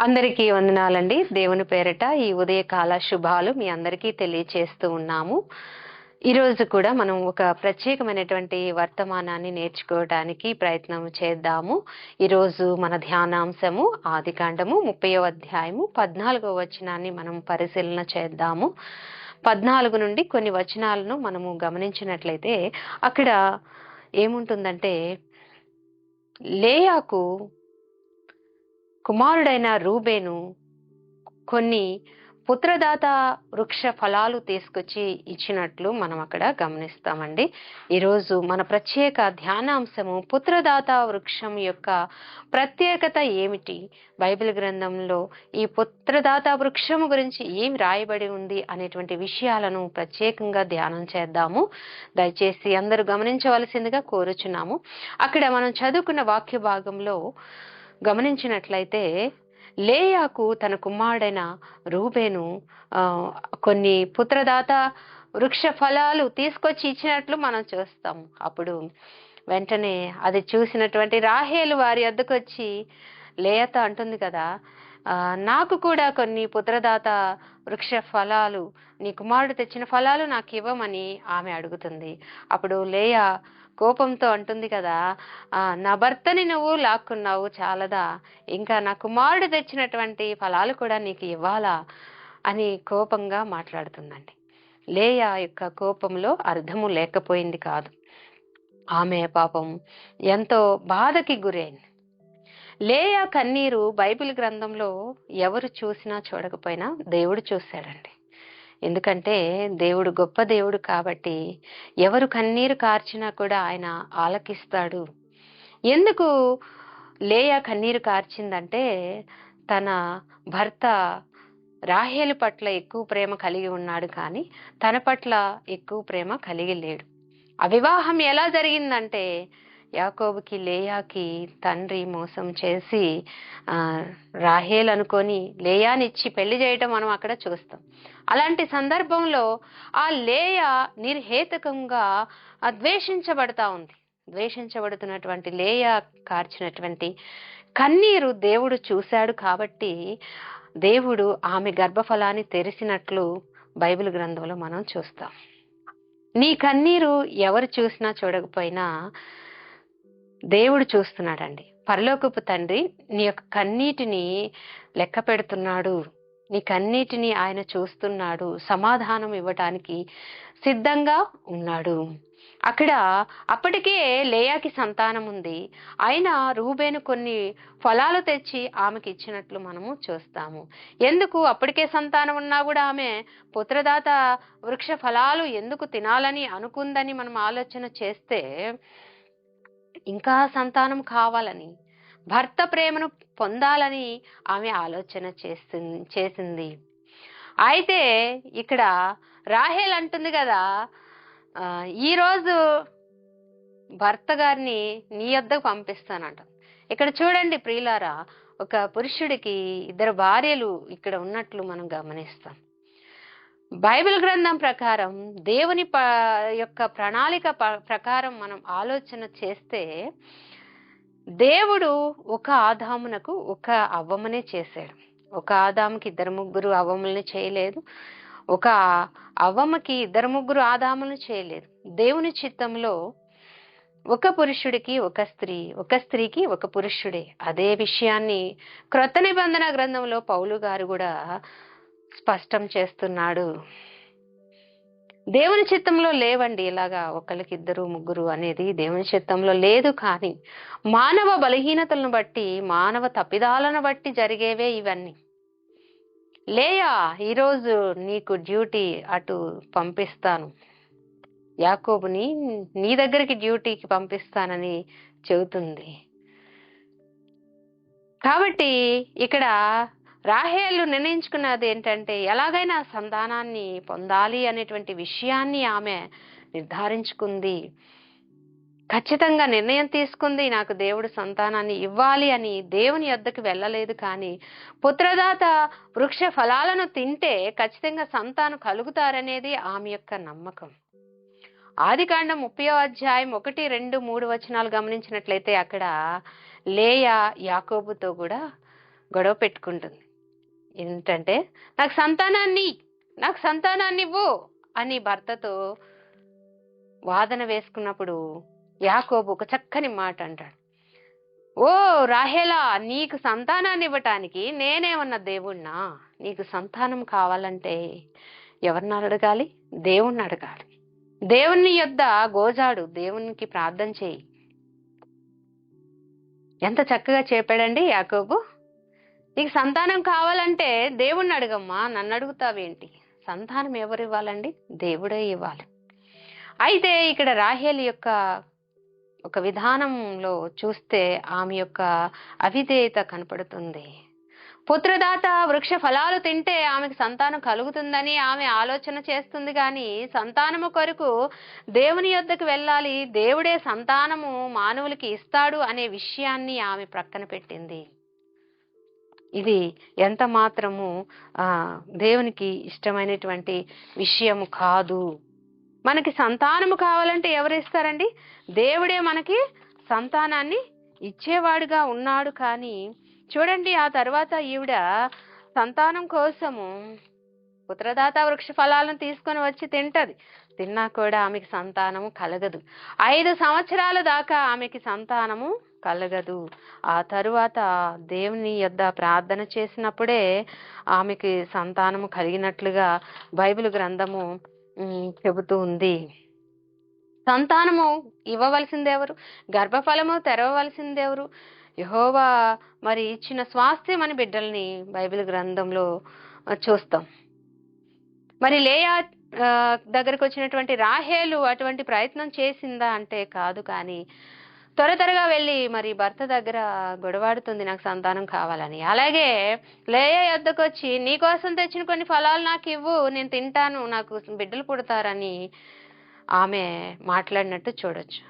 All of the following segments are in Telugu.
అందరికీ వందనాలండి. దేవుని పేరిట ఈ ఉదయకాల శుభాలు మీ అందరికీ తెలియచేస్తూ ఉన్నాము. ఈరోజు కూడా మనం ఒక ప్రత్యేకమైనటువంటి వర్తమానాన్ని నేర్చుకోవడానికి ప్రయత్నం చేద్దాము. ఈరోజు మన ధ్యానాంశము ఆది కాండము ముప్పయో అధ్యాయము పద్నాలుగో వచనాన్ని మనం పరిశీలన చేద్దాము. పద్నాలుగు నుండి కొన్ని వచనాలను మనము గమనించినట్లయితే అక్కడ ఏముంటుందంటే లేయాకు కుమారుడైన రూబేను కొన్ని పుత్రదాత వృక్ష ఫలాలు తీసుకొచ్చి ఇచ్చినట్లు మనం అక్కడ గమనిస్తామండి. ఈరోజు మన ప్రత్యేక ధ్యానాంశము పుత్రదాత వృక్షం యొక్క ప్రత్యేకత ఏమిటి? బైబిల్ గ్రంథంలో ఈ పుత్రదాత వృక్షము గురించి ఏమి రాయబడి ఉంది అనేటువంటి విషయాలను ప్రత్యేకంగా ధ్యానం చేద్దాము. దయచేసి అందరూ గమనించవలసిందిగా కోరుచున్నాము. అక్కడ మనం చదువుకున్న వాక్య భాగంలో గమనించినట్లయితే లేయాకు తన కుమారుడైన రూబేను కొన్ని పుత్రదాత వృక్ష ఫలాలు తీసుకొచ్చి ఇచ్చినట్లు మనం చూస్తాం. అప్పుడు వెంటనే అది చూసినటువంటి రాహేలు వారి వద్దకు వచ్చి లేయత అంటుంది కదా నాకు కూడా కొన్ని పుత్రదాత వృక్ష ఫలాలు నీ కుమారుడు తెచ్చిన ఫలాలు నాకు ఇవ్వమని ఆమె అడుగుతుంది. అప్పుడు లేయ కోపంతో అంటుంది కదా నా భర్తని నువ్వు లాక్కున్నావు చాలదా? ఇంకా నా కుమారుడు తెచ్చినటువంటి ఫలాలు కూడా నీకు ఇవ్వాలా? అని కోపంగా మాట్లాడుతుందండి. లేయా యొక్క కోపంలో అర్థము లేకపోయింది కాదు. ఆమె పాపం ఎంతో బాధకి గురైంది. లేయా కన్నీరు బైబిల్ గ్రంథంలో ఎవరు చూసినా చూడకపోయినా దేవుడు చూశాడండి. ఎందుకంటే దేవుడు గొప్ప దేవుడు కాబట్టి ఎవరు కన్నీరు కార్చినా కూడా ఆయన ఆలకిస్తాడు. ఎందుకు లేయా కన్నీరు కార్చిందంటే తన భర్త రాహేలు పట్ల ఎక్కువ ప్రేమ కలిగి ఉన్నాడు కానీ తన పట్ల ఎక్కువ ప్రేమ కలిగి లేడు. అవివాహం ఎలా జరిగిందంటే యాకోబుకి లేయాకి తండ్రి మోసం చేసి రాహేల్ అనుకొని లేయానిచ్చి పెళ్ళి చేయటం మనం అక్కడ చూస్తాం. అలాంటి సందర్భంలో ఆ లేయ నిర్హేతకంగా ద్వేషించబడతా ఉంది. ద్వేషించబడుతున్నటువంటి లేయ కార్చినటువంటి కన్నీరు దేవుడు చూశాడు కాబట్టి దేవుడు ఆమె గర్భఫలాన్ని తెరిచినట్లు బైబిల్ గ్రంథంలో మనం చూస్తాం. నీ కన్నీరు ఎవరు చూసినా చూడకపోయినా దేవుడు చూస్తున్నాడండి. పరలోకపు తండ్రి నీ యొక్క కన్నీటిని లెక్క పెడుతున్నాడు. నీ కన్నీటిని ఆయన చూస్తున్నాడు. సమాధానం ఇవ్వటానికి సిద్ధంగా ఉన్నాడు. అక్కడ అప్పటికే లేయాకి సంతానం ఉంది. ఆయన రూబేను కొన్ని ఫలాలు తెచ్చి ఆమెకి ఇచ్చినట్లు మనము చూస్తాము. ఎందుకు అప్పటికే సంతానం ఉన్నా కూడా ఆమె పుత్రదాత వృక్ష ఫలాలు ఎందుకు తినాలని అనుకుందని మనం ఆలోచన చేస్తే ఇంకా సంతానం కావాలని భర్త ప్రేమను పొందాలని ఆమె ఆలోచన చేస్తుంది చేసింది. అయితే ఇక్కడ రాహేల్ అంటుంది కదా ఈరోజు భర్త గారిని నీ వద్దకు పంపిస్తానంట. ఇక్కడ చూడండి ప్రియులారా ఒక పురుషుడికి ఇద్దరు భార్యలు ఇక్కడ ఉన్నట్లు మనం గమనిస్తాం. బైబిల్ గ్రంథం ప్రకారం దేవుని ప యొక్క ప్రణాళిక ప- ప్రకారం మనం ఆలోచన చేస్తే దేవుడు ఒక ఆదామునకు ఒక అవ్వమనే చేశాడు. ఒక ఆదాముకి ఇద్దరు ముగ్గురు అవ్వములని చేయలేదు. ఒక అవ్వమ్మకి ఇద్దరు ముగ్గురు ఆదాములను చేయలేదు. దేవుని చిత్తంలో ఒక పురుషుడికి ఒక స్త్రీ ఒక స్త్రీకి ఒక పురుషుడే. అదే విషయాన్ని క్రొత్త నిబంధన గ్రంథంలో పౌలు గారు కూడా స్పష్టం చేస్తున్నాడు. దేవుని చిత్తంలో లేవండి ఇలాగా ఒకరికి ఇద్దరు ముగ్గురు అనేది దేవుని చిత్తంలో లేదు కానీ మానవ బలహీనతలను బట్టి మానవ తప్పిదాలను బట్టి జరిగేవే ఇవన్నీ. లేయా ఈరోజు నీకు డ్యూటీ అటు పంపిస్తాను. యాకోబుని నీ దగ్గరికి డ్యూటీకి పంపిస్తానని చెబుతుంది. కాబట్టి ఇక్కడ రాహేలు నిర్ణయించుకున్నది ఏంటంటే ఎలాగైనా సంతానాన్ని పొందాలి అనేటువంటి విషయాన్ని ఆమె నిర్ధారించుకుంది. ఖచ్చితంగా నిర్ణయం తీసుకుంది నాకు దేవుడు సంతానాన్ని ఇవ్వాలి అని దేవుని యొద్దకు వెళ్ళలేదు కానీ పుత్రదాత వృక్ష ఫలాలను తింటే ఖచ్చితంగా సంతానం కలుగుతారనేది ఆమె యొక్క నమ్మకం. ఆదికాండం ముప్పై అధ్యాయం ఒకటి రెండు మూడు వచనాలు గమనించినట్లయితే అక్కడ లేయా యాకోబుతో కూడా గొడవ పెట్టుకుంటుంది. ఏంటంటే నాకు సంతానాన్ని నాకు సంతానాన్ని ఇవ్వు అని భర్తతో వాదన వేసుకున్నప్పుడు యాకోబు ఒక చక్కని మాట అంటాడు. ఓ రాహేలా నీకు సంతానాన్ని ఇవ్వటానికి నేనేమన్నా దేవుణ్ణా? నీకు సంతానం కావాలంటే ఎవరిని అడగాలి? దేవుణ్ణి అడగాలి. దేవుని యొద్ద గోజాడు దేవునికి ప్రార్థన చేయి. ఎంత చక్కగా చెప్పాడండి యాకోబు. నీకు సంతానం కావాలంటే దేవుణ్ణి అడగమ్మా. నన్ను అడుగుతావేంటి? సంతానం ఎవరు ఇవ్వాలండి? దేవుడే ఇవ్వాలి. అయితే ఇక్కడ రాహేల్ యొక్క ఒక విధానంలో చూస్తే ఆమె యొక్క అవిధేయత కనపడుతుంది. పుత్రదాత వృక్ష ఫలాలు తింటే ఆమెకు సంతానం కలుగుతుందని ఆమె ఆలోచన చేస్తుంది కానీ సంతానము కొరకు దేవుని యొద్దకు వెళ్ళాలి. దేవుడే సంతానము మానవులకి ఇస్తాడు అనే విషయాన్ని ఆమె ప్రక్కన పెట్టింది. ఇది ఎంత మాత్రము దేవునికి ఇష్టమైనటువంటి విషయము కాదు. మనకి సంతానము కావాలంటే ఎవరు ఇస్తారండి దేవుడే మనకి సంతానాన్ని ఇచ్చేవాడుగా ఉన్నాడు కానీ చూడండి ఆ తర్వాత ఈవిడ సంతానం కోసము పుత్రదాత వృక్ష ఫలాలను తీసుకొని వచ్చి తింటది. తిన్నా కూడా ఆమెకి సంతానము కలగదు. ఐదు సంవత్సరాల దాకా ఆమెకి సంతానము కలగదు. ఆ తరువాత దేవుని యొద్ద ప్రార్థన చేసినప్పుడే ఆమెకి సంతానము కలిగినట్లుగా బైబిల్ గ్రంథము చెబుతూ ఉంది. సంతానము ఇవ్వవలసిందెవరు గర్భఫలము తెరవవలసిందెవరు యహోవా మరి ఇచ్చిన స్వాస్థ్యం అని బిడ్డల్ని బైబిల్ గ్రంథంలో చూస్తాం. మరి లేయా దగ్గరకు వచ్చినటువంటి రాహేలు అటువంటి ప్రయత్నం చేసిందా అంటే కాదు కానీ త్వర త్వరగా వెళ్ళి మరి భర్త దగ్గర గొడవాడుతుంది నాకు సంతానం కావాలని. అలాగే లేయ యొద్దకు వచ్చి నీ కోసం తెచ్చిన కొన్ని ఫలాలు నాకు ఇవ్వు నేను తింటాను నాకు బిడ్డలు పుడతారని ఆమె మాట్లాడినట్టు చూడొచ్చు.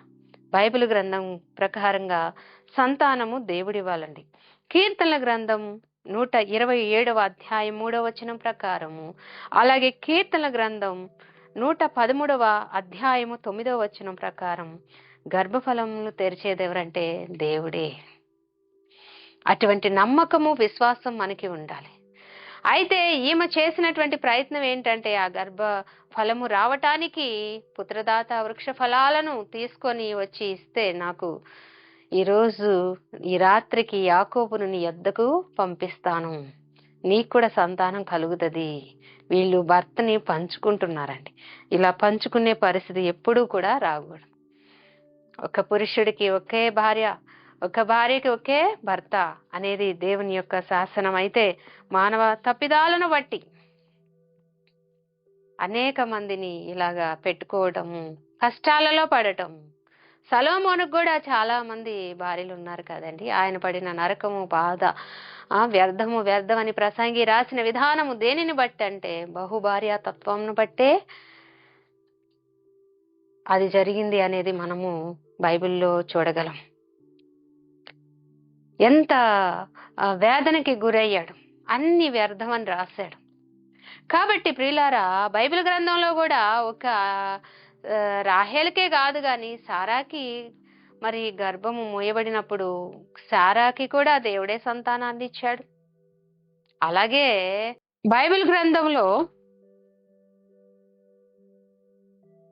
బైబిల్ గ్రంథం ప్రకారంగా సంతానము దేవుడివ్వాలండి. కీర్తనల గ్రంథం నూట ఇరవై ఏడవ అధ్యాయం మూడవ వచనం ప్రకారము అలాగే కీర్తనల గ్రంథం నూట పదమూడవ అధ్యాయము తొమ్మిదవ వచనం ప్రకారం గర్భఫలములు తెరిచేది ఎవరంటే దేవుడే. అటువంటి నమ్మకము విశ్వాసం మనకి ఉండాలి. అయితే ఈమె చేసినటువంటి ప్రయత్నం ఏంటంటే ఆ గర్భ ఫలము రావటానికి పుత్రదాత వృక్ష ఫలాలను తీసుకొని వచ్చి ఇస్తే నాకు ఈరోజు ఈ రాత్రికి యాకోబును నీ యొద్దకు పంపిస్తాను. నీకు కూడా సంతానం కలుగుతుంది. వీళ్ళు భర్తని పంచుకుంటున్నారండి. ఇలా పంచుకునే పరిస్థితి ఎప్పుడూ కూడా రాకూడదు. ఒక పురుషుడికి ఒకే భార్య ఒక భార్యకి ఒకే భర్త అనేది దేవుని యొక్క శాసనం. అయితే మానవ తప్పిదాలను బట్టి అనేక మందిని ఇలాగా పెట్టుకోవటము కష్టాలలో పడటం. సలోమోనుకు కూడా చాలా మంది భార్యలు ఉన్నారు కదండి. ఆయన పడిన నరకము బాధ ఆ వ్యర్థము వ్యర్థం అని ప్రసంగి రాసిన విధానము దేనిని బట్టి అంటే బహుభార్య తత్వంను బట్టే అది జరిగింది అనేది మనము బైబిల్లో చూడగలం. ఎంత వేదనకి గురయ్యాడు. అన్ని వ్యర్థమని రాశాడు. కాబట్టి ప్రియులారా బైబిల్ గ్రంథంలో కూడా ఒక రాహేలకే కాదు కానీ సారాకి మరి గర్భము మూయబడినప్పుడు సారాకి కూడా దేవుడే సంతానాన్ని ఇచ్చాడు. అలాగే బైబిల్ గ్రంథంలో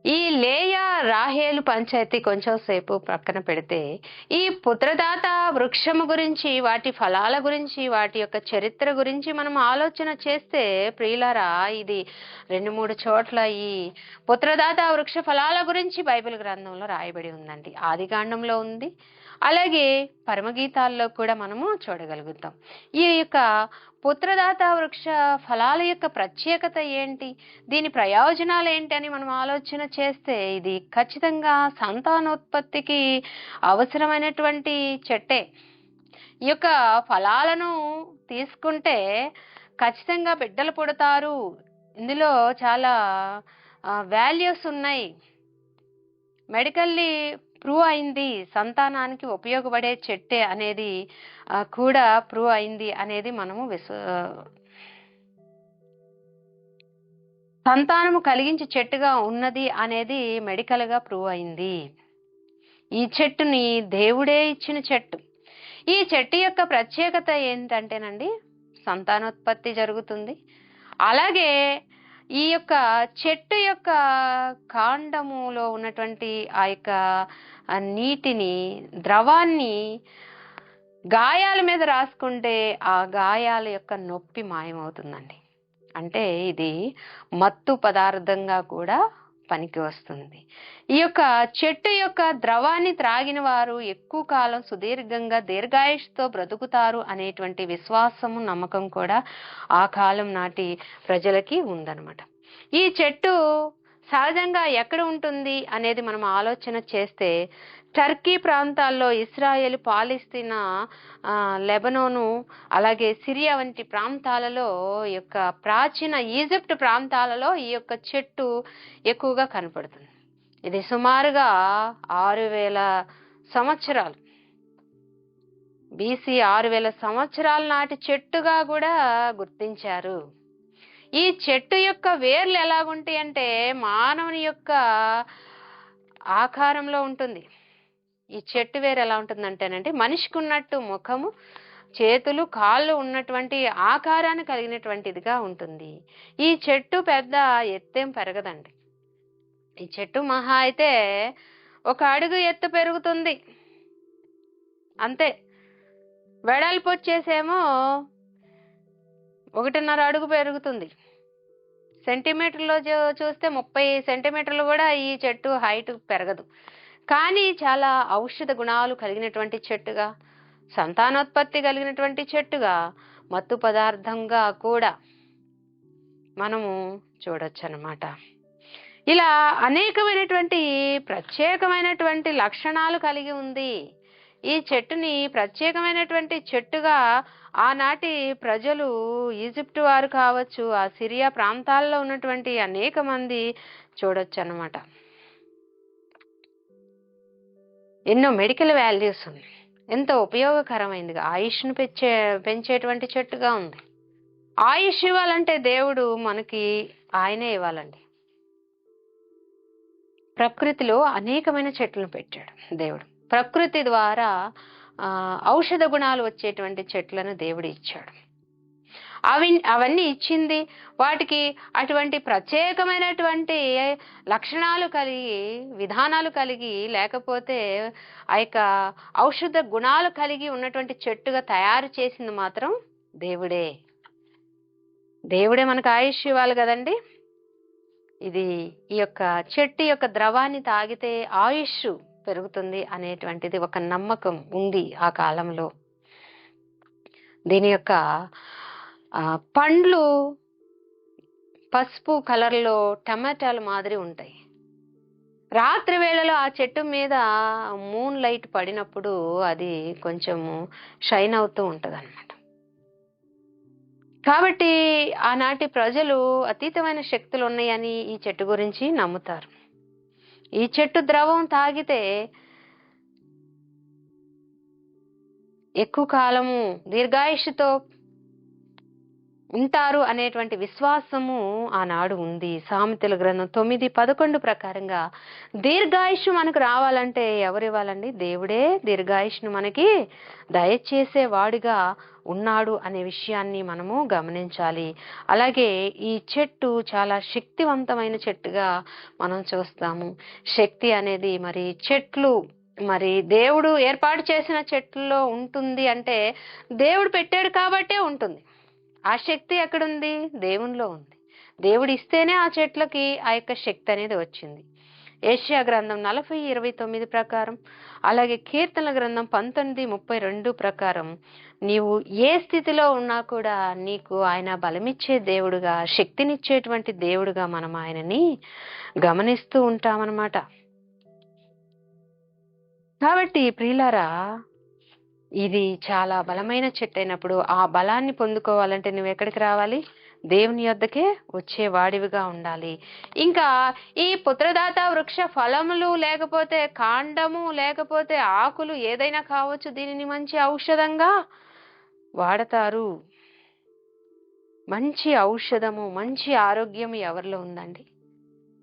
ఈ లేయా రాహేలు పంచాయతీ కొంచెం సేపు పక్కన పెడితే ఈ పుత్రదాత వృక్షము గురించి వాటి ఫలాల గురించి వాటి యొక్క చరిత్ర గురించి మనం ఆలోచన చేస్తే ప్రియులారా ఇది రెండు మూడు చోట్ల ఈ పుత్రదాత వృక్ష ఫలాల గురించి బైబిల్ గ్రంథంలో రాయబడి ఉందండి. ఆదికాండంలో ఉంది అలాగే పరమగీతాల్లో కూడా మనము చూడగలుగుతాం. ఈ యొక్క పుత్రదాత వృక్ష ఫలాల యొక్క ప్రత్యేకత ఏంటి? దీని ప్రయోజనాలు ఏంటి అని మనం ఆలోచన చేస్తే ఇది ఖచ్చితంగా సంతానోత్పత్తికి అవసరమైనటువంటి చెట్టే. ఈ యొక్క ఫలాలను తీసుకుంటే ఖచ్చితంగా బిడ్డలు పుడతారు. ఇందులో చాలా వాల్యూస్ ఉన్నాయి. మెడికల్లీ ప్రూవ్ అయింది సంతానానికి ఉపయోగపడే చెట్టే అనేది కూడా ప్రూవ్ అయింది అనేది మనము విశ్వ సంతానము కలిగించే చెట్టుగా ఉన్నది అనేది మెడికల్గా ప్రూవ్ అయింది. ఈ చెట్టుని దేవుడే ఇచ్చిన చెట్టు. ఈ చెట్టు యొక్క ప్రత్యేకత ఏంటంటేనండి సంతానోత్పత్తి జరుగుతుంది. అలాగే ఈ యొక్క చెట్టు యొక్క కాండములో ఉన్నటువంటి ఆ యొక్క ఆ నీటిని ద్రవాన్ని గాయాల మీద రాసుకుంటే ఆ గాయాల యొక్క నొప్పి మాయమవుతుందండి. అంటే ఇది మత్తు పదార్థంగా కూడా పనికి వస్తుంది. ఈ యొక్క చెట్టు యొక్క ద్రవాన్ని త్రాగిన వారు ఎక్కువ కాలం సుదీర్ఘంగా దీర్ఘాయుష్తో బ్రతుకుతారు అనేటువంటి విశ్వాసము నమ్మకం కూడా ఆ కాలం నాటి ప్రజలకి ఉందన్నమాట. ఈ చెట్టు సహజంగా ఎక్కడ ఉంటుంది అనేది మనం ఆలోచన చేస్తే టర్కీ ప్రాంతాల్లో ఇస్రాయేల్ పాలిస్తీనా లెబనోను అలాగే సిరియా వంటి ప్రాంతాలలో యొక్క ప్రాచీన ఈజిప్ట్ ప్రాంతాలలో ఈ యొక్క చెట్టు ఎక్కువగా కనపడుతుంది. ఇది సుమారుగా ఆరు వేల సంవత్సరాలు. బీసీ ఆరు వేల సంవత్సరాల నాటి చెట్టుగా కూడా గుర్తించారు. ఈ చెట్టు యొక్క వేర్లు ఎలాగుంటాయి అంటే మానవుని యొక్క ఆకారంలో ఉంటుంది. ఈ చెట్టు వేరు ఎలా ఉంటుందంటేనంటే మనిషికి ఉన్నట్టు ముఖము చేతులు కాళ్ళు ఉన్నటువంటి ఆకారాన్ని కలిగినటువంటిదిగా ఉంటుంది. ఈ చెట్టు పెద్ద ఎత్తేం పెరగదండి. ఈ చెట్టు మహా అయితే ఒక అడుగు ఎత్తు పెరుగుతుంది. అంతే. వెడల్పు వచ్చేసేమో ఒకటిన్నర అడుగు పెరుగుతుంది. సెంటీమీటర్లో చూస్తే ముప్పై సెంటీమీటర్లు కూడా ఈ చెట్టు హైట్ పెరగదు. కానీ చాలా ఔషధ గుణాలు కలిగినటువంటి చెట్టుగా సంతానోత్పత్తి కలిగినటువంటి చెట్టుగా మత్తు పదార్థంగా కూడా మనము చూడొచ్చు అన్నమాట ఇలా అనేకమైనటువంటి ప్రత్యేకమైనటువంటి లక్షణాలు కలిగి ఉంది. ఈ చెట్టుని ప్రత్యేకమైనటువంటి చెట్టుగా ఆనాటి ప్రజలు ఈజిప్ట్ వారు కావచ్చు ఆ సిరియా ప్రాంతాల్లో ఉన్నటువంటి అనేక మంది చూడొచ్చు అనమాట ఎన్నో మెడికల్ వాల్యూస్ ఉన్నాయి. ఎంతో ఉపయోగకరమైనదిగా ఆయుష్ను పెంచే పెంచేటువంటి చెట్టుగా ఉంది. ఆయుష్ ఇవ్వాలంటే దేవుడు మనకి ఆయనే ఇవ్వాలండి. ప్రకృతిలో అనేకమైన చెట్లను పెట్టాడు దేవుడు. ప్రకృతి ద్వారా ఔషధ గుణాలు వచ్చేటువంటి చెట్లను దేవుడు ఇచ్చాడు. అవి అవన్నీ ఇచ్చింది వాటికి అటువంటి ప్రత్యేకమైనటువంటి లక్షణాలు కలిగి విధానాలు కలిగి లేకపోతే ఆ యొక్క ఔషధ గుణాలు కలిగి ఉన్నటువంటి చెట్టుగా తయారు చేసింది మాత్రం దేవుడే. దేవుడే మనకు ఆయుష్ ఇవ్వాలి కదండి? ఇది ఈ యొక్క చెట్టు యొక్క ద్రవాన్ని తాగితే ఆయుష్ పెరుగుతుంది అనేటువంటిది ఒక నమ్మకం ఉంది ఆ కాలంలో. దీని యొక్క పండ్లు పసుపు కలర్లో టమాటాలు మాదిరి ఉంటాయి. రాత్రి వేళలో ఆ చెట్టు మీద మూన్ లైట్ పడినప్పుడు అది కొంచెము షైన్ అవుతూ ఉంటుంది అనమాట కాబట్టి ఆనాటి ప్రజలు అతీతమైన శక్తులు ఉన్నాయని ఈ చెట్టు గురించి నమ్ముతారు. ఈ చెట్టు ద్రవం తాగితే ఎక్కువ కాలము దీర్ఘాయుషుతో ఉంటారు అనేటువంటి విశ్వాసము ఆనాడు ఉంది. సామెతల గ్రంథం తొమ్మిది పదకొండు ప్రకారంగా దీర్ఘాయుష్ మనకు రావాలంటే ఎవరు ఇవ్వాలండి? దేవుడే దీర్ఘాయుష్ను మనకి దయచేసే వాడిగా ఉన్నాడు అనే విషయాన్ని మనము గమనించాలి. అలాగే ఈ చెట్టు చాలా శక్తివంతమైన చెట్టుగా మనం చూస్తాము. శక్తి అనేది మరి చెట్లు మరి దేవుడు ఏర్పాటు చేసిన చెట్లలో ఉంటుంది అంటే దేవుడు పెట్టాడు కాబట్టే ఉంటుంది. ఆ శక్తి ఎక్కడుంది? దేవునిలో ఉంది. దేవుడు ఇస్తేనే ఆ చెట్లకి ఆ యొక్క శక్తి అనేది వచ్చింది. ఏషియా గ్రంథం నలభై ఇరవై తొమ్మిది ప్రకారం అలాగే కీర్తన గ్రంథం పంతొమ్మిది ముప్పై రెండు ప్రకారం నీవు ఏ స్థితిలో ఉన్నా కూడా నీకు ఆయన బలమిచ్చే దేవుడుగా శక్తినిచ్చేటువంటి దేవుడుగా మనం ఆయనని గమనిస్తూ ఉంటామన్నమాట. కాబట్టి ప్రియులారా ఇది చాలా బలమైన చెట్టు అయినప్పుడు ఆ బలాన్ని పొందుకోవాలంటే నువ్వు ఎక్కడికి రావాలి? దేవుని యొద్దకే వచ్చే వాడివిగా ఉండాలి. ఇంకా ఈ పుత్రదాత వృక్ష ఫలములు లేకపోతే కాండము లేకపోతే ఆకులు ఏదైనా కావచ్చు దీనిని మంచి ఔషధంగా వాడతారు. మంచి ఔషధము మంచి ఆరోగ్యం ఎవరిలో ఉందండి?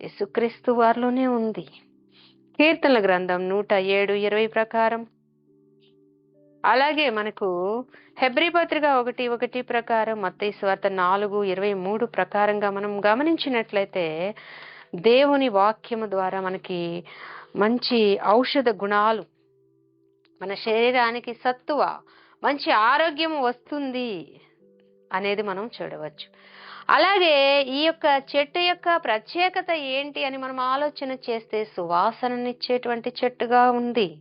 యేసుక్రీస్తు వారిలోనే ఉంది. కీర్తనల గ్రంథం నూట ఏడు ఇరవై ప్రకారం అలాగే మనకు హెబ్రి పత్రిక ఒకటి ఒకటి ప్రకారం మత్తయి స్వార్థ నాలుగు ఇరవై మూడు ప్రకారంగా మనం గమనించినట్లయితే దేవుని వాక్యము ద్వారా మనకి మంచి ఔషధ గుణాలు మన శరీరానికి సత్తువ మంచి ఆరోగ్యం వస్తుంది అనేది మనం చూడవచ్చు. అలాగే ఈ యొక్క చెట్టు యొక్క ప్రత్యేకత ఏంటి అని మనం ఆలోచన చేస్తే సువాసననిచ్చేటువంటి చెట్టుగా ఉంది.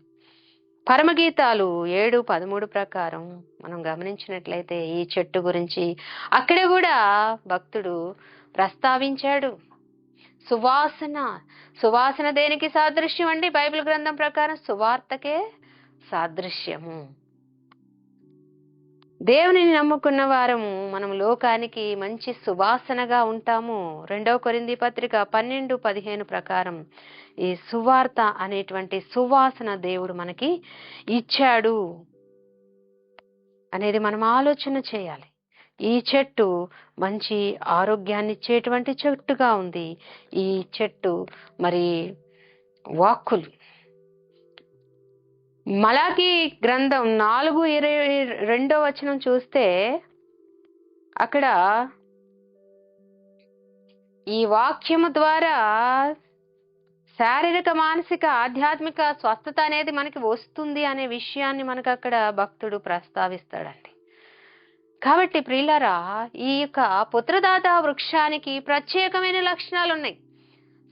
పరమగీతాలు ఏడు పదమూడు ప్రకారం మనం గమనించినట్లయితే ఈ చెట్టు గురించి అక్కడ కూడా భక్తుడు ప్రస్తావించాడు. సువాసన సువాసన దేనికి సాదృశ్యం అండి? బైబిల్ గ్రంథం ప్రకారం సువార్తకే సాదృశ్యము. దేవునిని నమ్ముకున్న వారము మనం లోకానికి మంచి సువాసనగా ఉంటాము. రెండవ కొరింది పత్రిక పన్నెండు పదిహేను ప్రకారం ఈ సువార్త అనేటువంటి సువాసన దేవుడు మనకి ఇచ్చాడు అనేది మనం ఆలోచన చేయాలి. ఈ చెట్టు మంచి ఆరోగ్యాన్ని ఇచ్చేటువంటి చెట్టుగా ఉంది. ఈ చెట్టు మరి వాక్కులు మలాకి గ్రంథం నాలుగు ఇరవై రెండో వచనం చూస్తే అక్కడ ఈ వాక్యము ద్వారా శారీరక మానసిక ఆధ్యాత్మిక స్వస్థత అనేది మనకి వస్తుంది అనే విషయాన్ని మనకు అక్కడ భక్తుడు ప్రస్తావిస్తాడండి. కాబట్టి ప్రియులరా ఈ యొక్క పుత్రదాత వృక్షానికి ప్రత్యేకమైన లక్షణాలు ఉన్నాయి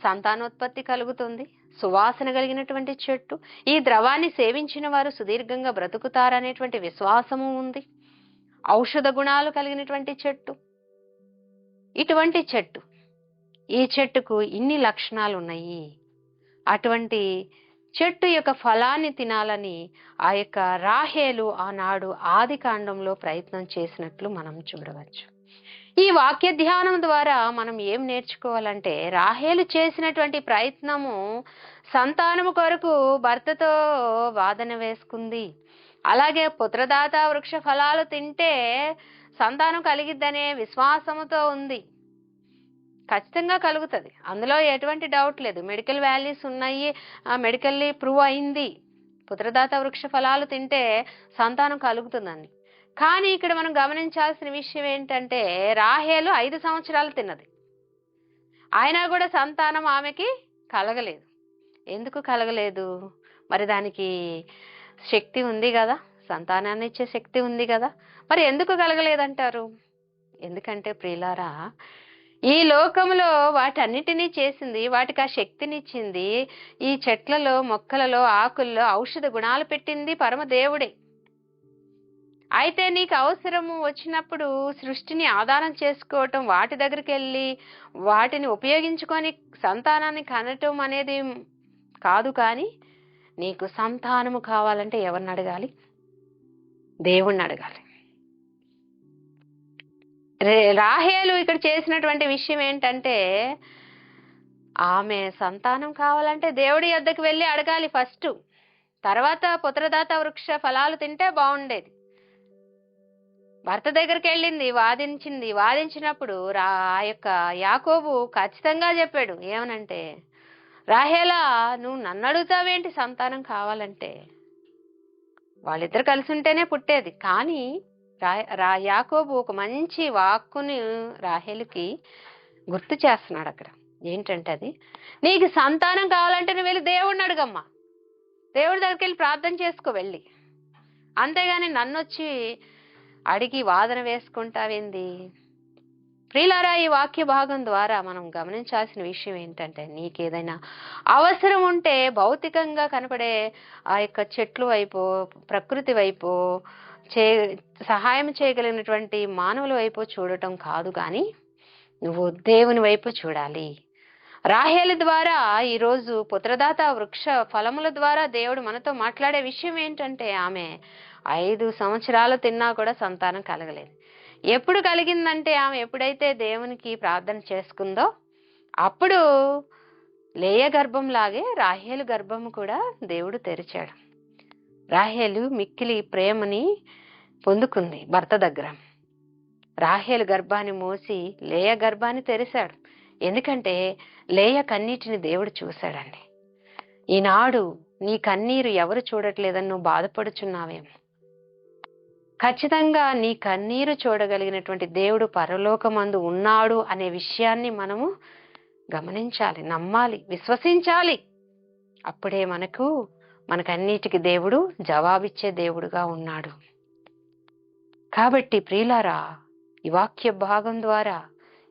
సంతానోత్పత్తి కలుగుతుంది సువాసన కలిగినటువంటి చెట్టు ఈ ద్రవాన్ని సేవించిన వారు సుదీర్ఘంగా బ్రతుకుతారనేటువంటి విశ్వాసము ఉంది. ఔషధ గుణాలు కలిగినటువంటి చెట్టు ఇటువంటి చెట్టు ఈ చెట్టుకు ఇన్ని లక్షణాలు ఉన్నాయి అటువంటి చెట్టు యొక్క ఫలాన్ని తినాలని ఆ యొక్క రాహేలు ఆనాడు ఆది కాండంలో ప్రయత్నం చేసినట్లు మనం చూడవచ్చు. ఈ వాక్య ధ్యానం ద్వారా మనం ఏం నేర్చుకోవాలంటే రాహేలు చేసినటువంటి ప్రయత్నము సంతానము కొరకు భర్తతో వాదన వేసుకుంది. అలాగే పుత్రదాత వృక్ష ఫలాలు తింటే సంతానం కలిగిద్దనే విశ్వాసముతో ఉంది. ఖచ్చితంగా కలుగుతుంది. అందులో ఎటువంటి డౌట్ లేదు. మెడికల్ వాల్యూస్ ఉన్నాయి. మెడికల్లీ ప్రూవ్ అయింది. పుత్రదాత వృక్ష ఫలాలు తింటే సంతానం కలుగుతుందని కానీ ఇక్కడ మనం గమనించాల్సిన విషయం ఏంటంటే రాహేలు ఐదు సంవత్సరాలు తిన్నది. అయినా కూడా సంతానం ఆమెకి కలగలేదు. ఎందుకు కలగలేదు? మరి దానికి శక్తి ఉంది కదా. సంతానాన్ని ఇచ్చే శక్తి ఉంది కదా. మరి ఎందుకు కలగలేదంటారు? ఎందుకంటే ప్రియులారా ఈ లోకంలో వాటన్నిటినీ చేసింది వాటికి ఆ శక్తినిచ్చింది ఈ చెట్లలో మొక్కలలో ఆకుల్లో ఔషధ గుణాలు పెట్టింది పరమదేవుడే. అయితే నీకు అవసరము వచ్చినప్పుడు సృష్టిని ఆధారం చేసుకోవటం వాటి దగ్గరికి వెళ్ళి వాటిని ఉపయోగించుకొని సంతానాన్ని కనటం అనేది కాదు కానీ నీకు సంతానము కావాలంటే ఎవరిని అడగాలి? దేవుణ్ణి అడగాలి. రే- రాహేలు ఇక్కడ చేసినటువంటి విషయం ఏంటంటే ఆమె సంతానం కావాలంటే దేవుడి యొద్దకు వెళ్ళి అడగాలి ఫస్ట్. తర్వాత పుత్రదాత వృక్ష ఫలాలు తింటే బాగుండేది. భర్త దగ్గరికి వెళ్ళింది వాదించింది. వాదించినప్పుడు రా ఆ యొక్క యాకోబు ఖచ్చితంగా చెప్పాడు ఏమనంటే రాహేలా నువ్వు నన్ను అడుగుతావేంటి సంతానం కావాలంటే. వాళ్ళిద్దరు కలిసి ఉంటేనే పుట్టేది. కానీ రా రా యాకోబు ఒక మంచి వాక్కుని రాహేలుకి గుర్తు చేస్తున్నాడు అక్కడ. ఏంటంటే అది నీకు సంతానం కావాలంటే నువ్వు వెళ్ళి దేవుడిని అడుగమ్మా. దేవుడి దగ్గరికి వెళ్ళి ప్రార్థన చేసుకో వెళ్ళి. అంతేగాని నన్ను వచ్చి అడిగి వాదన వేసుకుంటావేంది? ప్రియులారా ఈ వాక్య భాగం ద్వారా మనం గమనించాల్సిన విషయం ఏంటంటే నీకేదైనా అవసరం ఉంటే భౌతికంగా కనపడే ఆ యొక్క చెట్లు వైపు ప్రకృతి వైపు చే సహాయం చేయగలిగినటువంటి మానవుల వైపు చూడటం కాదు కానీ నువ్వు దేవుని వైపు చూడాలి. రాహేలు ద్వారా ఈరోజు పుత్రదాత వృక్ష ఫలముల ద్వారా దేవుడు మనతో మాట్లాడే విషయం ఏంటంటే ఆమె ఐదు సంవత్సరాలు తిన్నా కూడా సంతానం కలగలేదు. ఎప్పుడు కలిగిందంటే ఆమె ఎప్పుడైతే దేవునికి ప్రార్థన చేసుకుందో అప్పుడు లేయ గర్భంలాగే రాహేలు గర్భం కూడా దేవుడు తెరిచాడు. రాహేలు మిక్కిలి ప్రేమని పొందుకుంది భర్త దగ్గర. రాహేలు గర్భాన్ని మోసి లేయ గర్భాన్ని తెరిచాడు ఎందుకంటే లేయ కన్నీటిని దేవుడు చూశాడండి. ఈనాడు నీ కన్నీరు ఎవరు చూడట్లేదని నువ్వు బాధపడుచున్నావేమో. ఖచ్చితంగా నీ కన్నీరు చూడగలిగినటువంటి దేవుడు పరలోకమందు ఉన్నాడు అనే విషయాన్ని మనము గమనించాలి నమ్మాలి విశ్వసించాలి. అప్పుడే మనకు మనకన్నిటికి దేవుడు జవాబిచ్చే దేవుడుగా ఉన్నాడు. కాబట్టి ప్రియులారా ఈ వాక్య భాగం ద్వారా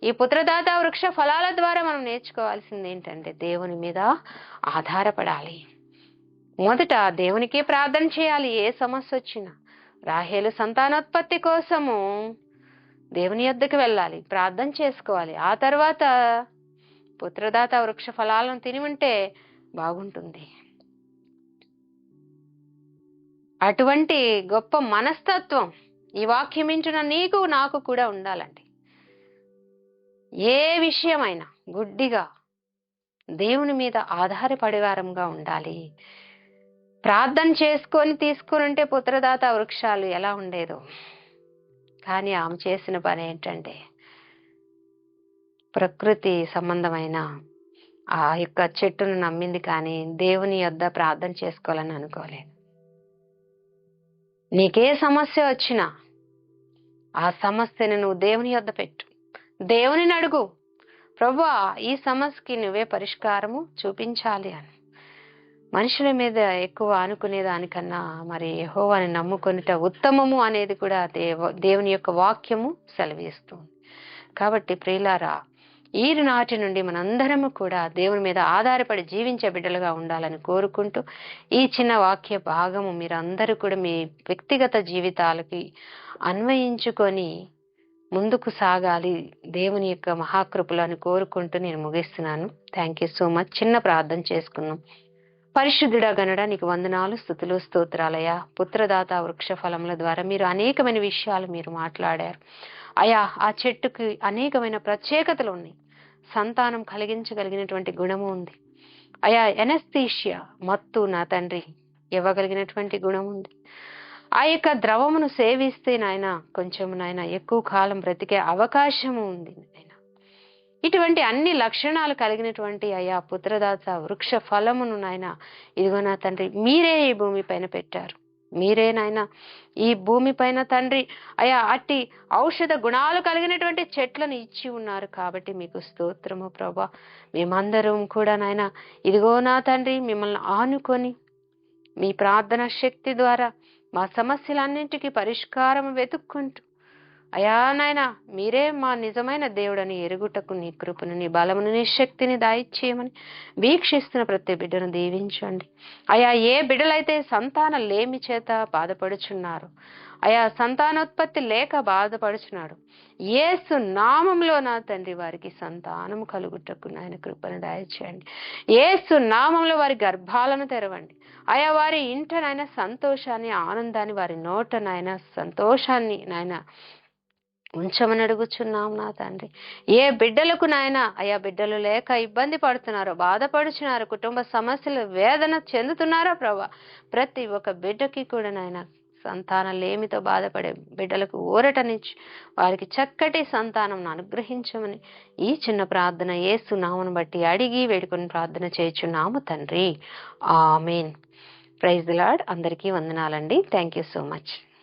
ఈ పుత్రదాత వృక్ష ఫలాల ద్వారా మనం నేర్చుకోవాల్సింది ఏంటంటే దేవుని మీద ఆధారపడాలి. మొదట దేవునికే ప్రార్థన చేయాలి ఏ సమస్య వచ్చినా. రాహేలు సంతానోత్పత్తి కోసము దేవుని యొద్దకు వెళ్ళాలి. ప్రార్థన చేసుకోవాలి. ఆ తర్వాత పుత్రదాత వృక్ష ఫలాలను తిని ఉంటే బాగుంటుంది. అటువంటి గొప్ప మనస్తత్వం ఈ వాక్యమించిన నీకు నాకు కూడా ఉండాలండి. ఏ విషయమైనా గుడ్డిగా దేవుని మీద ఆధారపడేవారంగా ఉండాలి. ప్రార్థన చేసుకొని తీసుకుని ఉంటే పుత్రదాత వృక్షాలు ఎలా ఉండేదో. కానీ ఆమె చేసిన పని ఏంటంటే ప్రకృతి సంబంధమైన ఆ యొక్క చెట్టును నమ్మింది కానీ దేవుని యొద్ద ప్రార్థన చేసుకోవాలని అనుకోలేదు. నీకే సమస్య వచ్చినా ఆ సమస్యను నువ్వు దేవుని యొద్ద పెట్టు. దేవుని అడుగు ప్రభా ఈ సమస్యకి నువ్వే పరిష్కారము చూపించాలి అని. మనుషుల మీద ఎక్కువ అనుకునే దానికన్నా మరి యహోవాని నమ్ముకొనిట ఉత్తమము అనేది కూడా దేవ దేవుని యొక్క వాక్యము సెలవిస్తుంది. కాబట్టి ప్రియులారా ఈరు నాటి నుండి మనందరము కూడా దేవుని మీద ఆధారపడి జీవించే బిడ్డలుగా ఉండాలని కోరుకుంటూ ఈ చిన్న వాక్య భాగము మీరు అందరూ కూడా మీ వ్యక్తిగత జీవితాలకి అన్వయించుకొని ముందుకు సాగాలి దేవుని యొక్క మహాకృపలను కోరుకుంటూ నేను ముగిస్తున్నాను. Thank you so much. చిన్న ప్రార్థన చేసుకున్నాం పరిశుద్ధుడా గనడా నీకు వందనాలు స్థుతులు స్తోత్రాలయ పుత్రదాత వృక్ష ఫలముల ద్వారా మీరు అనేకమైన విషయాలు మీరు మాట్లాడారు. అయా ఆ చెట్టుకి అనేకమైన ప్రత్యేకతలు ఉన్నాయి. సంతానం కలిగించగలిగినటువంటి గుణము ఉంది. అయా ఎనస్థీషియా మత్తు నా తండ్రి ఇవ్వగలిగినటువంటి గుణం ఉంది. ఆ యొక్క ద్రవమును సేవిస్తే నాయన కొంచెం నాయన ఎక్కువ కాలం బ్రతికే అవకాశము ఉంది. ఇటువంటి అన్ని లక్షణాలు కలిగినటువంటి అయ్యా పుత్రదాస వృక్ష ఫలమును నాయన ఇదిగో నా తండ్రి మీరే ఈ భూమి పైన పెట్టారు. మీరే నాయన ఈ భూమి పైన తండ్రి అయా అట్టి ఔషధ గుణాలు కలిగినటువంటి చెట్లను ఇచ్చి ఉన్నారు కాబట్టి మీకు స్తోత్రము ప్రభా. మేమందరం కూడా నాయన ఇదిగో నా తండ్రి మిమ్మల్ని ఆనుకొని మీ ప్రార్థన శక్తి ద్వారా మా సమస్యలన్నింటికి పరిష్కారం వెతుక్కుంటూ అయా నాయన మీరే మా నిజమైన దేవుడని ఎరుగుటకు నీ కృపను నీ బలమును నీ శక్తిని దాయిచ్చేయమని వీక్షిస్తున్న ప్రతి బిడ్డను దీవించండి. అయా ఏ బిడ్డలైతే సంతాన లేమి చేత బాధపడుచున్నారు అయా సంతానోత్పత్తి లేక బాధపడుచున్నాడు ఏసు నామంలో నా తండ్రి వారికి సంతానము కలుగుటకు నాయన కృపను దయచేయండి ఏసు నామంలో వారి గర్భాలను తెరవండి. ఆయా వారి ఇంటనైనా సంతోషాన్ని ఆనందాన్ని వారి నోట నాయన సంతోషాన్ని నాయన ఉంచమని అడుగుచున్నాం నా తండ్రి. ఏ బిడ్డలకు నాయన అయా బిడ్డలు లేక ఇబ్బంది పడుతున్నారో బాధపడుచున్నారో కుటుంబ సమస్యలు వేదన చెందుతున్నారో ప్రభా? ప్రతి ఒక్క బిడ్డకి కూడా నాయన సంతానం లేమితో బాధపడే బిడ్డలకు ఊరటనిచ్చి వారికి చక్కటి సంతానం అనుగ్రహించమని ఈ చిన్న ప్రార్థన ఏసునామను బట్టి అడిగి వేడుకొని ప్రార్థన చేయుచున్నాము తండ్రి. ఆమెన్. ప్రైజ్ లాడ్ అందరికీ వందనాలండి. Thank you so much.